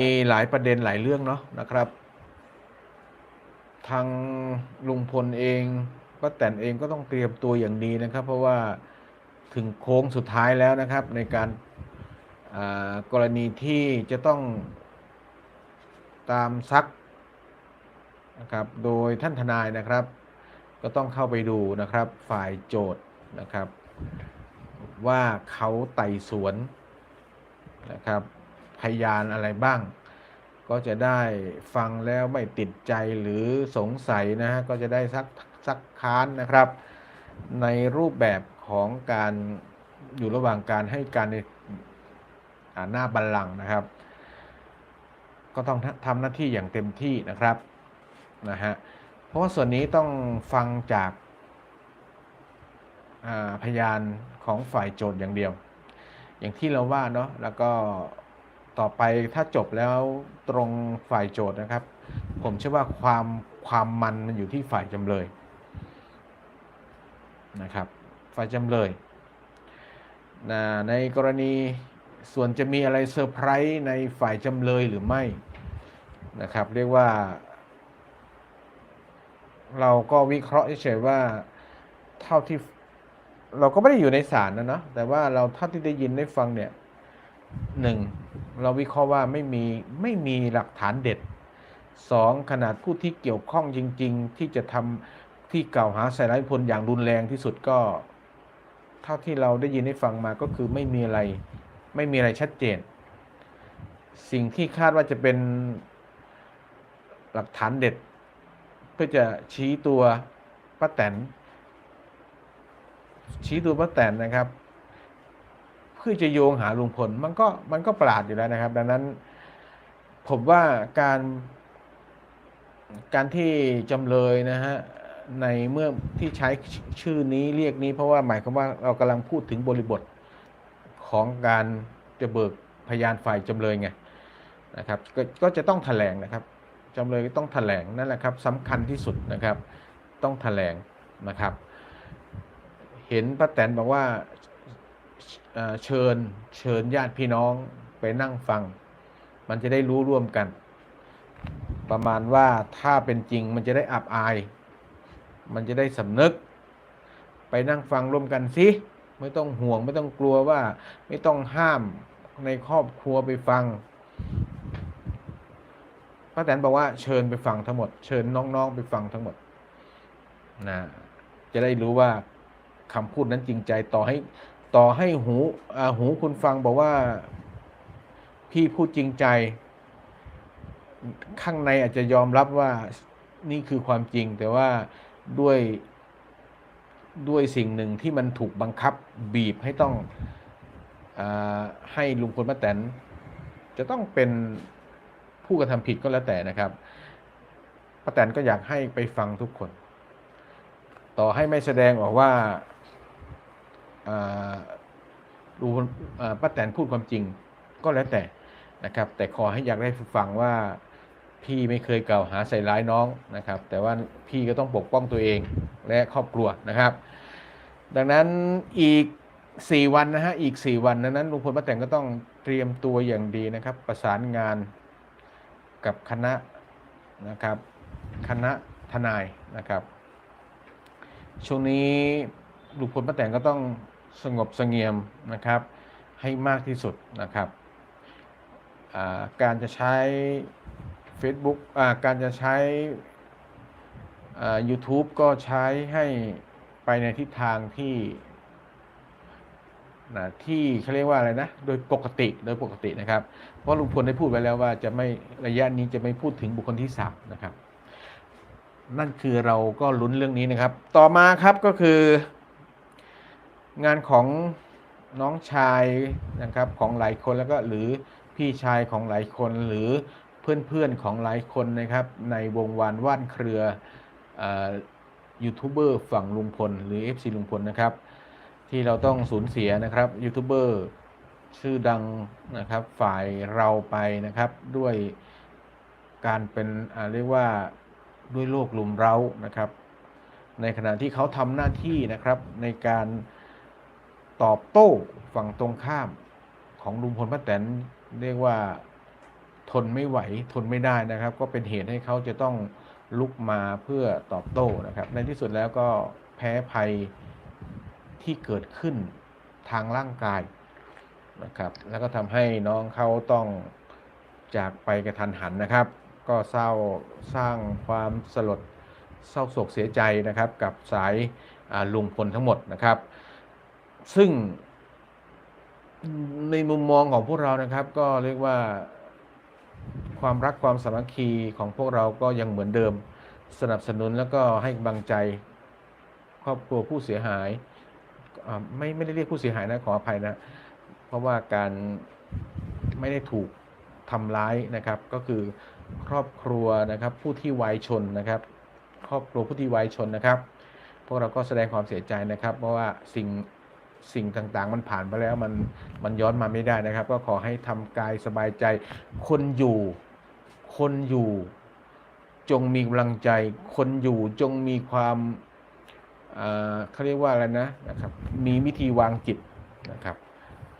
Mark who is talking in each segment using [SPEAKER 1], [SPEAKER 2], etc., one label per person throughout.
[SPEAKER 1] มีหลายประเด็นหลายเรื่องเนาะนะครับ ทางลุงพลเองป้าแตนเองก็ต้องเตรียมตัวอย่างดีนะครับ เพราะว่าถึงโค้งสุดท้ายแล้วนะครับ ในการกรณีที่จะต้องตามซักนะครับ โดยท่านทนายนะครับ ก็ต้องเข้าไปดูนะครับ ฝ่ายโจทย์นะครับ ว่าเขาไต่สวนนะครับ พยานอะไรบ้าง ก็จะได้ฟังแล้วไม่ติดใจหรือสงสัยนะฮะก็จะได้ซักซักค้านนะครับ ในรูปแบบของการอยู่ระหว่างการให้การในหน้าบัลลังก์นะครับ ก็ต้องทำหน้าที่อย่างเต็มที่นะครับนะฮะเพราะว่าส่วนนี้ต้องฟังจากาพยานของฝ่ายโจทย์อย่างเดียว อย่างที่เราว่าเนาะแล้วก็ ต่อไปถ้าจบแล้วตรงฝ่ายโจทย์นะครับ ผมเชื่อว่าความความมันมันอยู่ที่ฝ่ายจำเลยนะครับ ฝ่ายจำเลยนะในกรณีส่วนจะมีอะไรเซอร์ไพรส์ในฝ่ายจำเลยหรือไม่นะครับ เรียกว่า เราก็วิเคราะห์เฉยๆว่าเท่าที่เราก็ไม่ได้อยู่ในศาลนะเนาะแต่ว่าเราเท่าที่ได้ยินได้ฟังเนี่ย หนึ่งเราวิเคราะห์ว่าไม่มีไม่มีหลักฐานเด็ดสองขนาดผู้ที่เกี่ยวข้องจริง ๆ ที่จะทำที่กล่าวหาใส่ร้ายพลอย่างรุนแรงที่สุดก็ เท่าที่เราได้ยินได้ฟังมาก็คือไม่มีอะไร ไม่มีอะไรชัดเจน สิ่งที่คาดว่าจะเป็นหลักฐานเด็ด เพื่อจะชี้ตัวป้าแตนชี้ตัวป้าแตนนะครับ เพื่อจะโยงหาลุงพลมันก็มันก็ประหลาดอยู่แล้วนะครับ ดังนั้น ผมว่าการ การที่จำเลยนะฮะในเมื่อที่ใช้ชื่อนี้เรียกนี้เพราะว่าหมายความว่าเรากำลังพูดถึงบริบทของการจะเบิกพยานฝ่ายจำเลยไงนะครับกก็จะต้องแถลงนะครับจำเลยต้องแถลงนั่นแหละครับสำคัญที่สุดนะครับ ต้องแถลงนะครับ เห็นป้าแตนบอกว่า เชิญเชิญญาติพี่น้องไปนั่งฟัง มันจะได้รู้ร่วมกัน ประมาณว่าถ้าเป็นจริงมันจะได้อับอาย มันจะได้สำนึก ไปนั่งฟังร่วมกันสิไม่ต้องห่วงไม่ต้องกลัวว่าไม่ต้องห้ามในครอบครัวไปฟังป้าแตนบอกว่าเชิญไปฟังทั้งหมด เชิญน้องๆไปฟังทั้งหมดนะจะได้รู้ว่าคำพูดนั้นจริงใจต่อให้ ต่อให้หูหูคุณฟังบอกว่า พี่พูดจริงใจ ข้างในอาจจะยอมรับว่านี่คือความจริง แต่ว่าด้วยด้วยสิ่งหนึ่งที่มันถูกบังคับบีบให้ต้องอให้ลุงพลป้าแตน จะต้องเป็นผู้กระทำผิดก็แล้วแต่นะครับป้าแตนก็อยากให้ไปฟังทุกคน ต่อให้ไม่แสดงออกว่า อ่าลุงป้าแตนพูดความจริงก็แล้วแต่นะครับ แต่ขอให้อยากได้ฟังว่าพี่ไม่เคยกล่าวหาใส่ร้ายน้องนะครับ แต่ว่าพี่ก็ต้องปกป้องตัวเองและครอบครัวนะครับ ดังนั้นอีก 4 วันนะฮะอีก 4 วันดังนั้นลุงพลป้าแตนก็ต้องเตรียมตัวอย่างดีนะครับ ประสานงานกับคณะนะครับ คณะทนายนะครับ ช่วงนี้ลุงพลป้าแตนก็ต้อง สงบสงเงียมนะครับให้มากที่สุดนะครับการจะใช้ Facebook การจะใช้ YouTube ก็ใช้ให้ไปในทิศทางที่นะที่เขาเรียกว่าอะไรนะ โดยปกติโดยปกตินะครับ เพราะลุงพลได้พูดไว้แล้วว่าจะไม่ระยะนี้จะไม่พูดถึงบุคคลที่สามนะครับ นั่นคือเราก็ลุ้นเรื่องนี้นะครับ ต่อมาครับก็คือ งานของน้องชายนะครับของหลายคนแล้วก็หรือพี่ชายของหลายคนหรือเพื่อนๆของหลายคนนะครับ ในวงวานว่านเครืออายูทูบเบอร์ฝั่งลุงพลหรือ FC ลุงพลนะครับ ที่เราต้องสูญเสียนะครับยูทูบเบอร์ชื่อดังนะครับฝ่ายเราไปนะครับด้วยการเป็นเรียกว่าด้วยโรคลุมเร้านะครับ ในขณะที่เขาทำหน้าที่นะครับในการ ตอบโต้ฝั่งตรงข้ามของลุงพลป้าแตนเรียกว่าทนไม่ไหวทนไม่ได้นะครับ ก็เป็นเหตุให้เขาจะต้องลุกมาเพื่อตอบโต้นะครับ ในที่สุดแล้วก็แพ้ภัยที่เกิดขึ้นทางร่างกายนะครับ แล้วก็ทำให้น้องเขาต้องจากไปกระทันหันนะครับ ก็เศร้าสร้างความสลดเศร้าโศกเสียใจนะครับ กับสายลุงพลทั้งหมดนะครับ ซึ่งในมุมมองของพวกเรานะครับ ก็เรียกว่าความรักความสามัคคีของพวกเราก็ยังเหมือนเดิม สนับสนุนแล้วก็ให้กำลังใจ ครอบครัวผู้เสียหายไม่ไม่ได้เรียกผู้เสียหายนะขออภัยนะ เพราะว่าการไม่ได้ถูกทำร้ายนะครับ ก็คือครอบครัวนะครับผู้ที่วายชนนะครับ ครอบครัวผู้ที่วายชนนะครับ พวกเราก็แสดงความเสียใจนะครับ เพราะว่าสิ่ง สิ่งต่างๆ มันผ่านไปแล้วมันมันย้อนมาไม่ได้นะครับ ก็ขอให้ทำกายสบายใจ คนอยู่ คนอยู่ จงมีกำลังใจ คนอยู่จงมีความอ่าเขาเรียกว่าอะไรนะนะครับ มีวิธีวางจิตนะครับ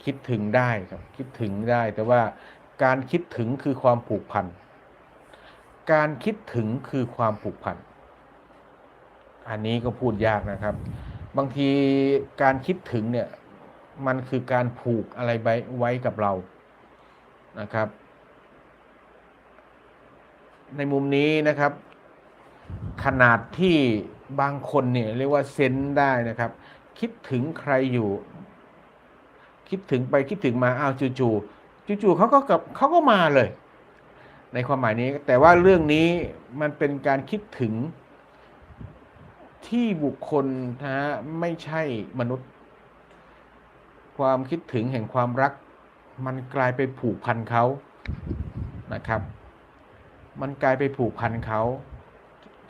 [SPEAKER 1] คิดถึงได้ครับคิดถึงได้ แต่ว่าการคิดถึงคือความผูกพันการคิดถึงคือความผูกพันอันนี้ก็พูดยากนะครับ บางทีการคิดถึงเนี่ยมันคือการผูกอะไรไว้ไว้กับเรานะครับ ในมุมนี้นะครับ ขนาดที่บางคนเนี่ยเรียกว่าเซนได้นะครับ คิดถึงใครอยู่ คิดถึงไปคิดถึงมาอ้าวจู่ๆจู่ๆเขาก็กับเขาก็มาเลย ในความหมายนี้แต่ว่าเรื่องนี้มันเป็นการคิดถึง ที่บุคคลนะฮะไม่ใช่มนุษย์ ความคิดถึงแห่งความรัก มันกลายไปผูกพันเขานะครับ มันกลายไปผูกพันเขา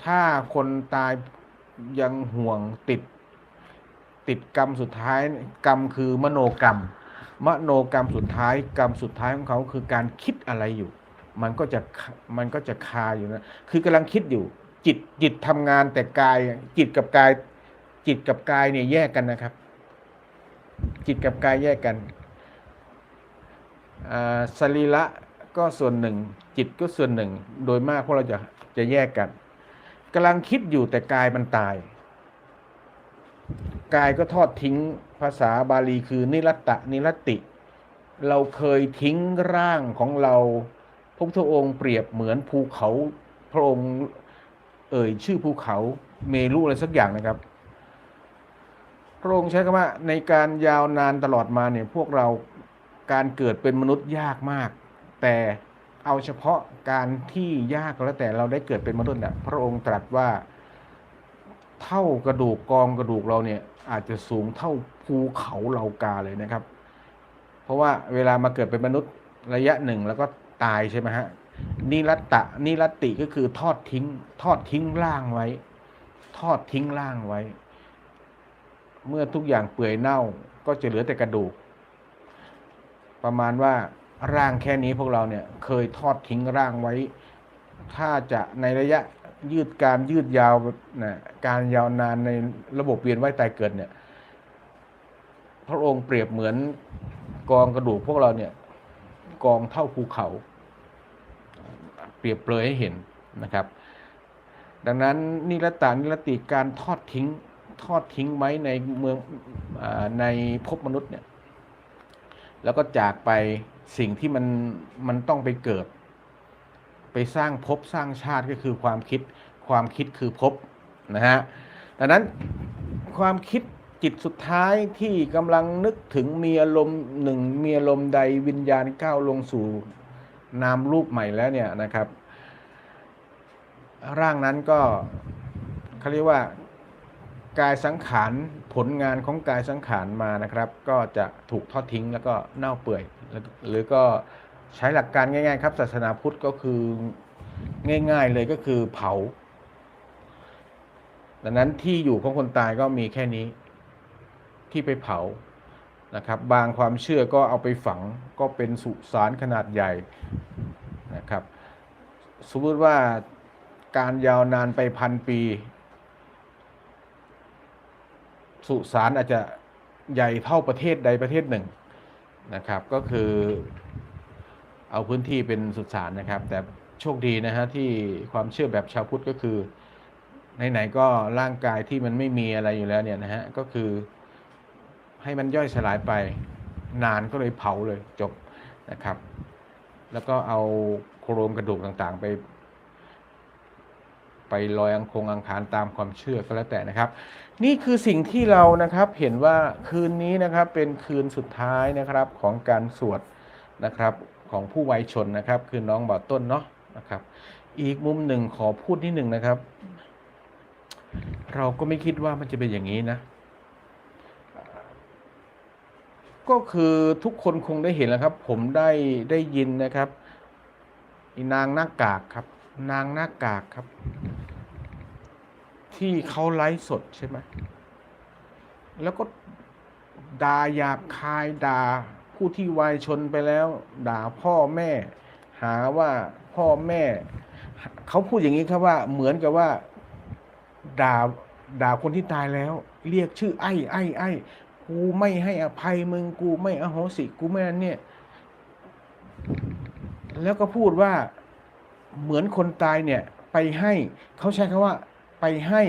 [SPEAKER 1] ถ้าคนตายยังห่วงติด ติดกรรมสุดท้ายกรรมคือมโนกรรม มโนกรรมสุดท้ายกรรมสุดท้ายของเขาคือการคิดอะไรอยู่ มันก็จะมันก็จะคาอยู่นะคือกำลังคิดอยู่ จิตจิตทำงานแต่กาย จิตกับกาย จิตกับกายเนี่ยแยกกันนะครับ จิตกับกายแยกกันสรีระก็ส่วนหนึ่ง จิตก็ส่วนหนึ่ง โดยมากพวกเราจะจะแยกกันกำลังคิดอยู่แต่กายมันตาย กายก็ทอดทิ้งภาษาบาลีคือนิรัตตะนิรัติ เราเคยทิ้งร่างของเราพระพุทธองค์เปรียบเหมือนภูเขาพระองค์ เอ่ยชื่อภูเขาเมรุอะไรสักอย่างนะครับ พระองค์ใช้คำว่าในการยาวนานตลอดมาเนี่ยพวกเราการเกิดเป็นมนุษย์ยากมาก แต่เอาเฉพาะการที่ยากแล้วแต่เราได้เกิดเป็นมนุษย์เนี่ยพระองค์ตรัสว่าเท่ากระดูกกองกระดูกเราเนี่ยอาจจะสูงเท่าภูเขาเหลากาเลยนะครับ เพราะว่าเวลามาเกิดเป็นมนุษย์ระยะหนึ่งแล้วก็ตายใช่ไหมฮะ นิรัตะนิรัตติก็คือทอดทิ้ง ทอดทิ้งร่างไว้ ทอดทิ้งร่างไว้ เมื่อทุกอย่างเปื่อยเน่าก็จะเหลือแต่กระดูก ประมาณว่าร่างแค่นี้พวกเราเนี่ย เคยทอดทิ้งร่างไว้ ถ้าจะในระยะยืดการยืดยาวนะการยาวนานในระบบเวียนว่ายตายเกิดเนี่ย พระองค์เปรียบเหมือนกองกระดูกพวกเราเนี่ย กองเท่าภูเขา เปรียบเปรยให้เห็นนะครับ ดังนั้นนิรตานิรติการทอดทิ้งทอดทิ้งไว้ในเมืองอในภพมนุษย์เนี่ย แล้วก็จากไปสิ่งที่มันมันต้องไปเกิด ไปสร้างภพสร้างชาติก็คือความคิดความคิดคือภพนะฮะดังนั้นความคิดจิตสุดท้ายที่กำลังนึกถึงมีอารมณ์หนึ่งมีอารมณ์ใดวิญญาณก้าวลงสู่ นามรูปใหม่แล้วเนี่ยนะครับ ร่างนั้นก็เขาเรียกว่ากายสังขารผลงานของกายสังขารมานะครับ ก็จะถูกทอดทิ้งแล้วก็เน่าเปื่อย หรือก็ใช้หลักการง่ายๆ ครับ ศาสนาพุทธก็คือง่าย ๆเลยก็คือเผา ดังนั้นที่อยู่ของคนตายก็มีแค่นี้ที่ไปเผา นะครับ บางความเชื่อก็เอาไปฝังก็เป็นสุสานขนาดใหญ่นะครับ สมมติว่าการยาวนานไปพันปี สุสานอาจจะใหญ่เท่าประเทศใดประเทศหนึ่งนะครับ ก็คือเอาพื้นที่เป็นสุสานนะครับ แต่โชคดีนะฮะที่ความเชื่อแบบชาวพุทธก็คือไหนๆก็ร่างกายที่มันไม่มีอะไรอยู่แล้วเนี่ยนะฮะก็คือ ให้มันย่อยสลายไปนานก็เลยเผาเลยจบนะครับ แล้วก็เอาโครงกระดูกต่างๆ ไป ไปลอยอังคงอังคารตามความเชื่อก็แล้วแต่นะครับ นี่คือสิ่งที่เรานะครับเห็นว่าคืนนี้นะครับเป็นคืนสุดท้ายนะครับของการสวดนะครับของผู้วัยชนนะครับ คือน้องบ่าวต้นเนาะนะครับ อีกมุมหนึ่งขอพูดนิดหนึ่งนะครับ เราก็ไม่คิดว่ามันจะเป็นอย่างนี้นะ ก็คือทุกคนคงได้เห็นแล้วครับ ผมได้ได้ยินนะครับนางหน้ากากครับ นางหน้ากากครับ ที่เขาไลฟ์สดใช่ไหมแล้วก็ด่าหยาบคายด่าผู้ที่วายชนไปแล้ว ด่าพ่อแม่ หาว่าพ่อแม่ เขาพูดอย่างนี้ครับว่า เหมือนกับว่าด่าด่าคนที่ตายแล้ว เรียกชื่อไอ้ไอ้ไอ้ กูไม่ให้อภัยมึงกูไม่อโหสิกูไม่นั่นเนี่ย แล้วก็พูดว่าเหมือนคนตายเนี่ย ไปให้เขาใช้คำว่า ไปให้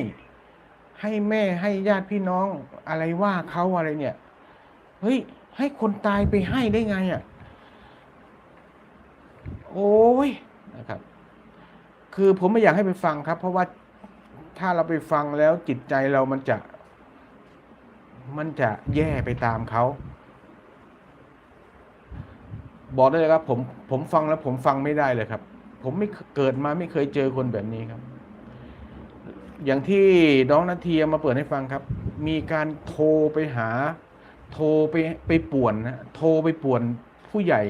[SPEAKER 1] ให้แม่ให้ญาติพี่น้องอะไรว่าเขาอะไรเนี่ยเฮ้ยให้คนตายไปให้ได้ไงอะ่ะ โอ้ยนะครับ คือผมไม่อยากให้ไปฟังครับ เพราะว่าถ้าเราไปฟังแล้วจิตใจเรามันจะ มันจะแย่ไปตามเขาบอกได้เลยครับผมผมฟังแล้วผมฟังไม่ได้เลยครับ ผมไม่เกิดมาไม่เคยเจอคนแบบนี้ครับ อย่างที่น้องนาทีมาเปิดให้ฟังครับ มีการโทรไปหา โทรไปไปป่วนนะโทรไปป่วนผู้ใหญ่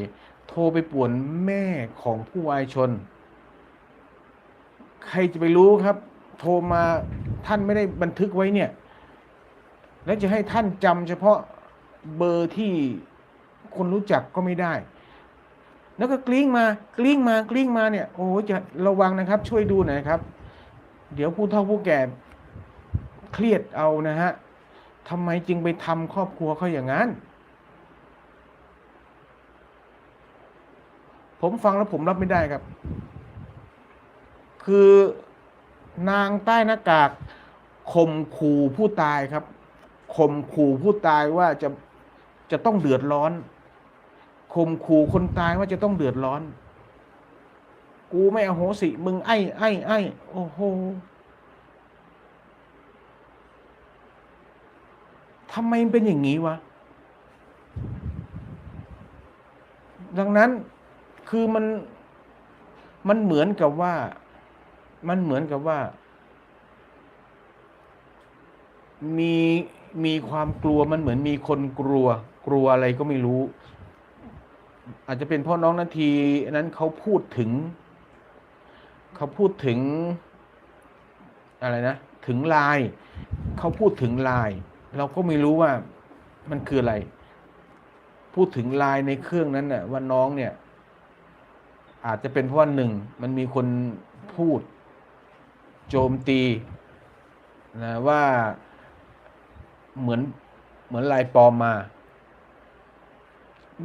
[SPEAKER 1] โทรไปป่วนแม่ของผู้วายชน ใครจะไปรู้ครับ โทรมาท่านไม่ได้บันทึกไว้เนี่ย แล้วจะให้ท่านจำเฉพาะเบอร์ที่คนรู้จักก็ไม่ได้ แล้วก็กลิ้งมากลิ้งมากลิ้งมาเนี่ย โอ้จะระวังนะครับ ช่วยดูหน่อยครับ เดี๋ยวผู้เฒ่าผู้แก่เครียดเอานะฮะทำไมจึงไปทำครอบครัวเขาอย่างนั้น ผมฟังแล้วผมรับไม่ได้ครับ คือนางใต้หน้ากากข่มขู่ผู้ตายครับ ข่มขู่ผู้ตายว่าจะจะต้องเดือดร้อนข่มขู่คนตายว่าจะต้องเดือดร้อน กูไม่อโหสิ มึงไอ้ไอ้ไอ้โอ้โหทำไมเป็นอย่างนี้วะ ดังนั้นคือมันมันเหมือนกับว่า มันเหมือนกับว่า มี มีความกลัวมันเหมือนมีคนกลัว กลัวอะไรก็ไม่รู้ อาจจะเป็นพราะน้องนาทีนั้นเขาพูดถึง เขาพูดถึงอะไรนะ ถึงลาย เขาพูดถึงลาย เราก็ไม่รู้ว่ามันคืออะไร พูดถึงลายในเครื่องนั้นน่ะว่าน้องเนี่ย อาจจะเป็นเพราะว่าหนึ่งมันมีคนพูด โจมตีนะว่า เหมือนเหมือนลายปลอมมา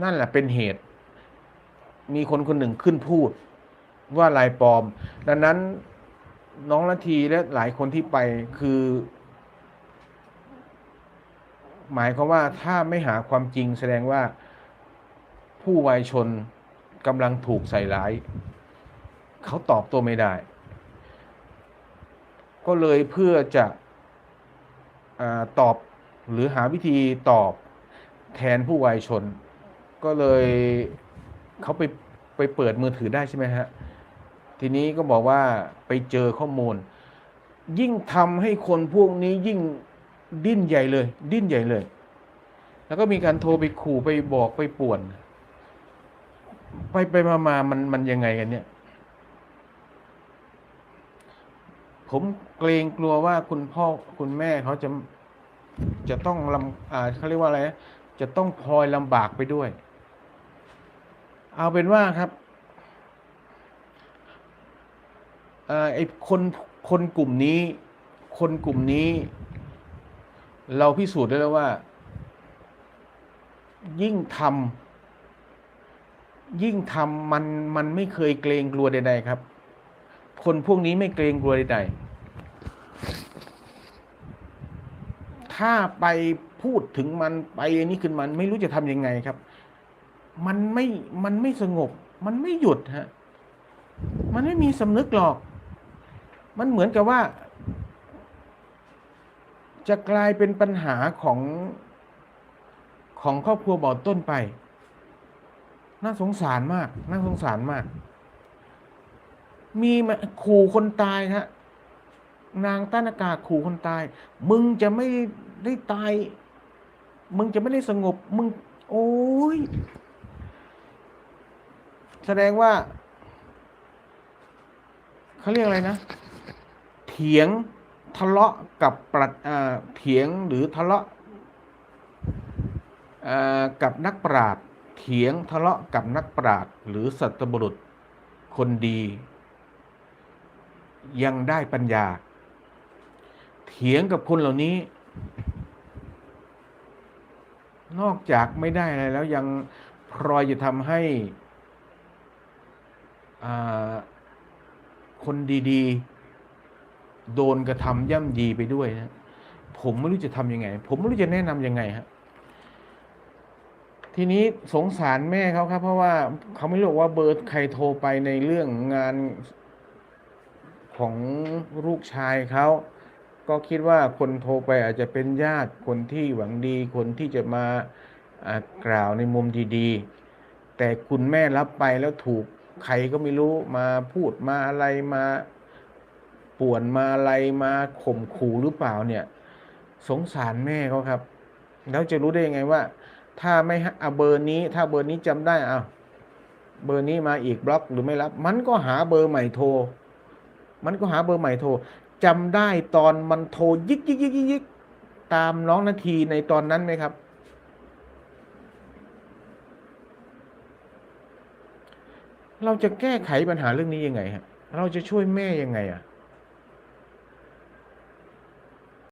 [SPEAKER 1] นั่นแหละเป็นเหตุ มีคนคนหนึ่งขึ้นพูดว่าลายปลอม ดังนั้นน้องนาทีและหลายคนที่ไปคือ หมายความว่าถ้าไม่หาความจริงแสดงว่าผู้วายชนกำลังถูกใส่ร้าย เขาตอบตัวไม่ได้ ก็เลยเพื่อจะอตอบ หรือหาวิธีตอบแทนผู้วายชน ก็เลยเขาไปไปเปิดมือถือได้ใช่ไหมฮะ ทีนี้ก็บอกว่าไปเจอข้อมูล ยิ่งทำให้คนพวกนี้ยิ่งดิ้นใหญ่เลย ดิ้นใหญ่เลย แล้วก็มีการโทรไปขู่ไปบอกไปป่วน ไปไปมามามันมันยังไงกันเนี่ย ผมเกรงกลัวว่าคุณพ่อคุณแม่เขาจะ จะต้องลำอ่าเขาเรียกว่าอะไร จะต้องพลอยลำบากไปด้วย เอาเป็นว่าครับอไอ้คนคนกลุ่มนี้ คนกลุ่มนี้ เราพิสูจน์ได้แล้วว่า ยิ่งทำยิ่งทำมันมันไม่เคยเกรงกลัวใดๆครับ คนพวกนี้ไม่เกรงกลัวใดๆ ถ้าไปพูดถึงมันไปอันนี้ขึ้นมันไม่รู้จะทำยังไงครับ มันไม่มันไม่สงบ มันไม่หยุดฮะมันไม่มีสำนึกหรอก มันเหมือนกับว่า จะกลายเป็นปัญหาของของครอบครัวบ่อต้นไป น่าสงสารมาก น่าสงสารมาก มีมาขู่คนตายฮะนางต้านอากาศขู่คนตาย มึงจะไม่ ได้ตาย มึงจะไม่ได้สงบ มึง โอ้ย แสดงว่า เขาเรียกอะไรนะ เถียงทะเลาะกับปรัดอ่าเถียงหรือทะเลาะอ่ากับนักปราชญ์เถียงทะเลาะกับนักปราชญ์หรือสัตบุรุษคนดี ยังได้ปัญญา เถียงกับคนเหล่านี้ นอกจากไม่ได้อะไรแล้วยังพลอยจะทำให้คนดีๆ โดนกระทำย่ำยีไปด้วยนะผมไม่รู้จะทำยังไง ผมไม่รู้จะแนะนำยังไงฮะทีนี้สงสารแม่เขาครับ เพราะว่าเขาไม่รู้ว่าเบอร์ใครโทรไปในเรื่องงานของลูกชายเขา ก็คิดว่าคนโทรไปอาจจะเป็นญาติคนที่หวังดีคนที่จะมากล่าวในมุมดีๆ แต่คุณแม่รับไปแล้วถูกใครก็ไม่รู้มาพูดมาอะไรมาป่วนมาอะไรมาข่มขู่หรือเปล่าเนี่ย สงสารแม่เขาครับ แล้วจะรู้ได้ยังไงว่า ถ้าไม่เอาเบอร์นี้ ถ้าเบอร์นี้จำได้เอะเบอร์นี้มาอีกบล็อกหรือไม่รับ มันก็หาเบอร์ใหม่โทร มันก็หาเบอร์ใหม่โทร จำได้ตอนมันโทรยิกยิกยิกยิกยิกตามน้องนาทีในตอนนั้นไหมครับ เราจะแก้ไขปัญหาเรื่องนี้ยังไงฮะ เราจะช่วยแม่ยังไงอะ